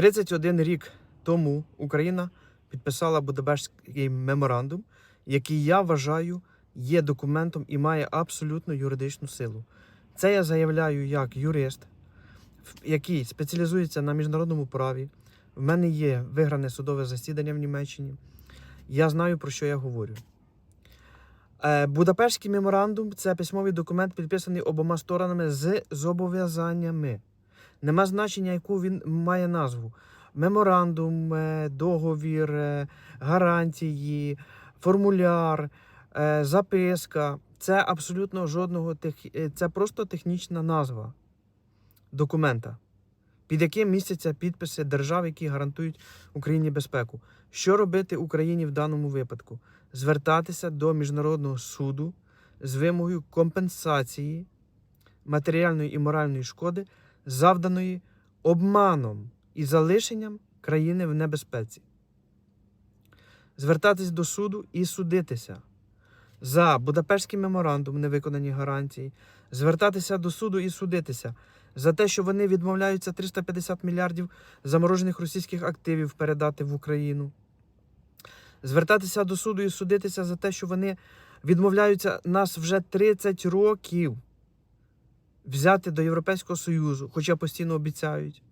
31 рік тому Україна підписала Будапештський меморандум, який я вважаю є документом і має абсолютно юридичну силу. Це я заявляю як юрист, який спеціалізується на міжнародному праві. В мене є вигране судове засідання в Німеччині. Я знаю, про що я говорю. Е, Будапештський меморандум це письмовий документ, підписаний обома сторонами з зобов'язаннями. Нема значення, яку він має назву: меморандум, е, договір, е, гарантії, формуляр, е, записка. Це абсолютно жодного тех... це просто технічна назва документа, під яким містяться підписи держав, які гарантують Україні безпеку. Що робити Україні в даному випадку? Звертатися до міжнародного суду з вимогою компенсації матеріальної і моральної шкоди, завданої обманом і залишенням країни в небезпеці. Звертатись до суду і судитися за Будапештський меморандум, невиконані гарантії, звертатися до суду і судитися за те, що вони відмовляються 350 мільярдів заморожених російських активів передати в Україну. Звертатися до суду і судитися за те, що вони відмовляються нас вже 30 років взяти до Європейського Союзу, хоча постійно обіцяють.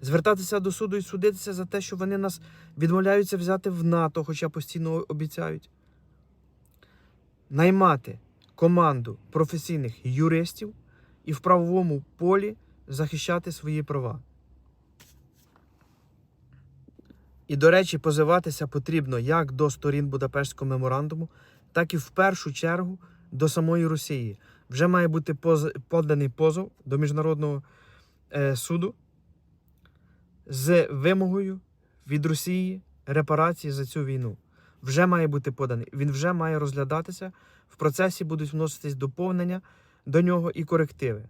Звертатися до суду і судитися за те, що вони нас відмовляються взяти в НАТО, хоча постійно обіцяють. Наймати команду професійних юристів і в правовому полі захищати свої права. І, до речі, позиватися потрібно як до сторін Будапештського меморандуму, так і в першу чергу до самої Росії. Вже має бути поз... поданий позов до Міжнародного е, суду з вимогою від Росії репарації за цю війну. Вже має бути поданий. Він вже має розглядатися. В процесі будуть вноситись доповнення до нього і корективи.